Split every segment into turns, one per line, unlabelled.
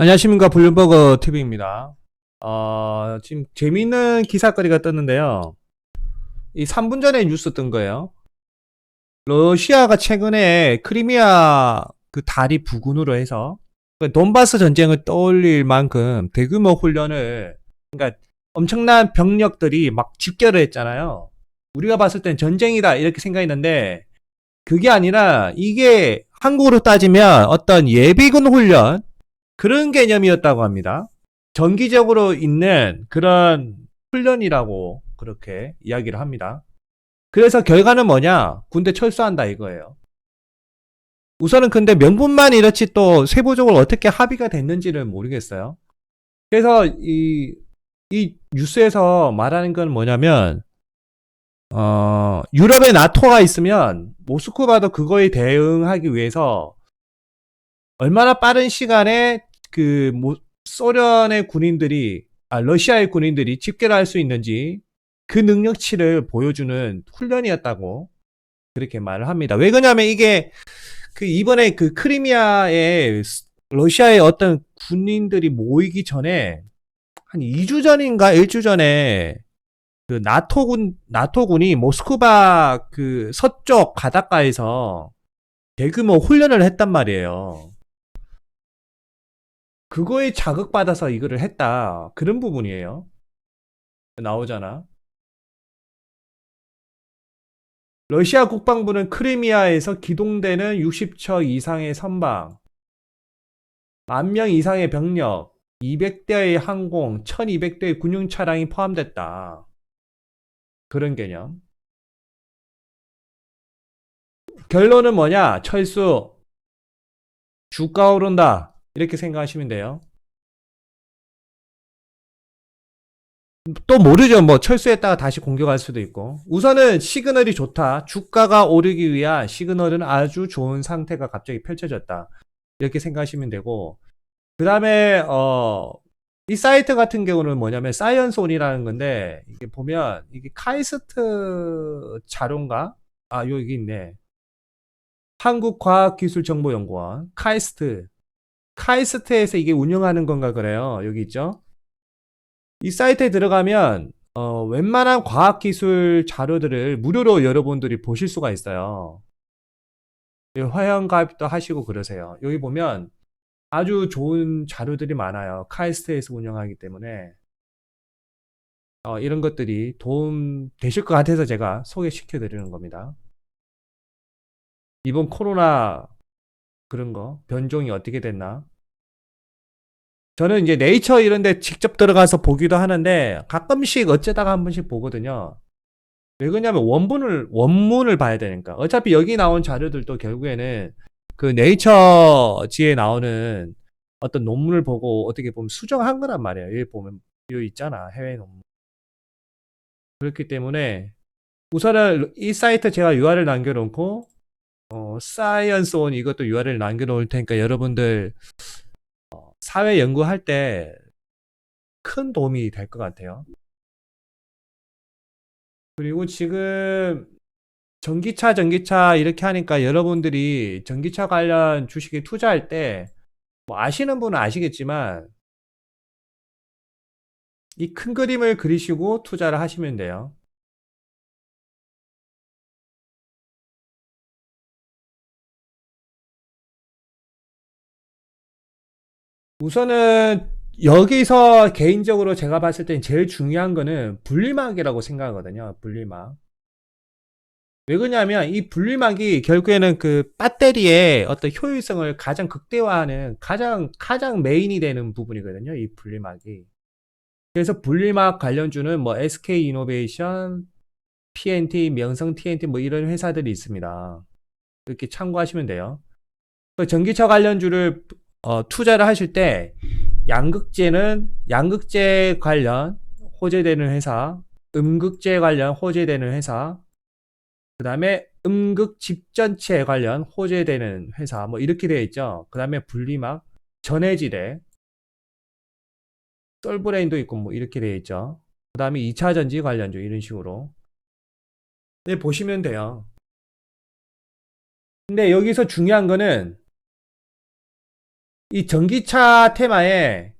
안녕하십니까 블룸버그 TV입니다. 어, 지금 재미있는 기사거리가 떴는데요. 이 3분 전에 뉴스 뜬 거예요. 러시아가 최근에 크리미아 그 다리 부근으로 해서 그 돈바스 전쟁을 떠올릴 만큼 대규모 훈련을 그러니까 엄청난 병력들이 막 집결을 했잖아요. 우리가 봤을 땐 전쟁이다 이렇게 생각했는데 그게 아니라 이게 한국으로 따지면 어떤 예비군 훈련 그런 개념이었다고 합니다. 정기적으로 있는 그런 훈련이라고 그렇게 이야기를 합니다. 그래서 결과는 뭐냐? 군대 철수한다 이거예요. 우선은 근데 명분만 이렇지 또 세부적으로 어떻게 합의가 됐는지를 모르겠어요. 그래서 이, 이 뉴스에서 말하는 건 뭐냐면, 어, 유럽에 나토가 있으면 모스크바도 그거에 대응하기 위해서 얼마나 빠른 시간에 그 모- 소련의 군인들이 아 러시아의 군인들이 집결할 수 있는지 그 능력치를 보여주는 훈련이었다고 그렇게 말을 합니다. 왜 그러냐면 이게 그 이번에 그 크리미아에 스- 러시아의 어떤 군인들이 모이기 전에 한 2주 전인가 1주 전에 그 나토군 나토군이 모스크바 그 서쪽 바닷가에서 대규모 훈련을 했단 말이에요. 그거에 자극받아서 이거를 했다. 그런 부분이에요. 나오잖아. 러시아 국방부는 크리미아에서 기동되는 60척 이상의 선박, 만명 이상의 병력, 200대의 항공, 1200대의 군용 차량이 포함됐다. 그런 개념. 결론은 뭐냐? 철수. 주가 오른다. 이렇게 생각하시면 돼요. 또 모르죠. 뭐 철수했다가 다시 공격할 수도 있고. 우선은 시그널이 좋다. 주가가 오르기 위한 시그널은 아주 좋은 상태가 갑자기 펼쳐졌다. 이렇게 생각하시면 되고. 그 다음에, 어, 이 사이트 같은 경우는 뭐냐면 사이언스온이라는 건데, 이게 보면, 이게 카이스트 자료인가? 아, 여기 있네. 한국과학기술정보연구원, 카이스트. 카이스트에서 이게 운영하는 건가 그래요. 여기 있죠? 이 사이트에 들어가면 어, 웬만한 과학기술 자료들을 무료로 여러분들이 보실 수가 있어요. 예, 회원가입도 하시고 그러세요. 여기 보면 아주 좋은 자료들이 많아요. 카이스트에서 운영하기 때문에 어, 이런 것들이 도움 되실 것 같아서 제가 소개시켜 드리는 겁니다. 이번 코로나 그런 거 변종이 어떻게 됐나? 저는 이제 네이처 이런 데 직접 들어가서 보기도 하는데 가끔씩 어쩌다가 한 번씩 보거든요. 왜 그러냐면 원본을 원문을 봐야 되니까. 어차피 여기 나온 자료들도 결국에는 그 네이처지에 나오는 어떤 논문을 보고 어떻게 보면 수정한 거란 말이에요. 여기 보면 여기 있잖아. 해외 논문. 그렇기 때문에 우선은 이 사이트 제가 URL 남겨놓고 어, 사이언스 온 이것도 URL 남겨놓을 테니까 여러분들 어, 사회 연구할 때 큰 도움이 될 것 같아요. 그리고 지금 전기차, 전기차 이렇게 하니까 여러분들이 전기차 관련 주식에 투자할 때 뭐 아시는 분은 아시겠지만 이 큰 그림을 그리시고 투자를 하시면 돼요. 우선은 여기서 개인적으로 제가 봤을 땐 제일 중요한 거는 분리막이라고 생각하거든요. 분리막. 왜 그러냐면 이 분리막이 결국에는 그 배터리의 어떤 효율성을 가장 극대화하는 가장 가장 메인이 되는 부분이거든요. 이 분리막이. 그래서 분리막 관련주는 뭐 SK 이노베이션, PNT, 명성 TNT 뭐 이런 회사들이 있습니다. 이렇게 참고하시면 돼요. 그 전기차 관련주를 어, 투자를 하실 때 양극재는 양극재 관련 호재되는 회사, 음극재 관련 호재되는 회사, 그 다음에 음극 집전체 관련 호재되는 회사, 뭐 이렇게 되어 있죠. 그 다음에 분리막, 전해지대, 솔브레인도 있고 뭐 이렇게 되어 있죠. 그 다음에 2차 전지 관련주 이런 식으로. 네, 보시면 돼요. 근데 여기서 중요한 거는 이 전기차 테마에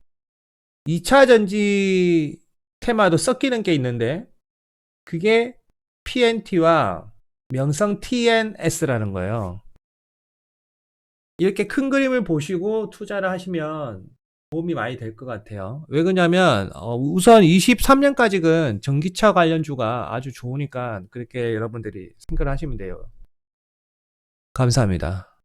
2차 전지 테마도 섞이는 게 있는데 그게 PNT와 명성 TNS라는 거예요. 이렇게 큰 그림을 보시고 투자를 하시면 도움이 많이 될 것 같아요. 왜 그러냐면 어, 우선 23년까지는 전기차 관련주가 아주 좋으니까 그렇게 여러분들이 생각을 하시면 돼요. 감사합니다.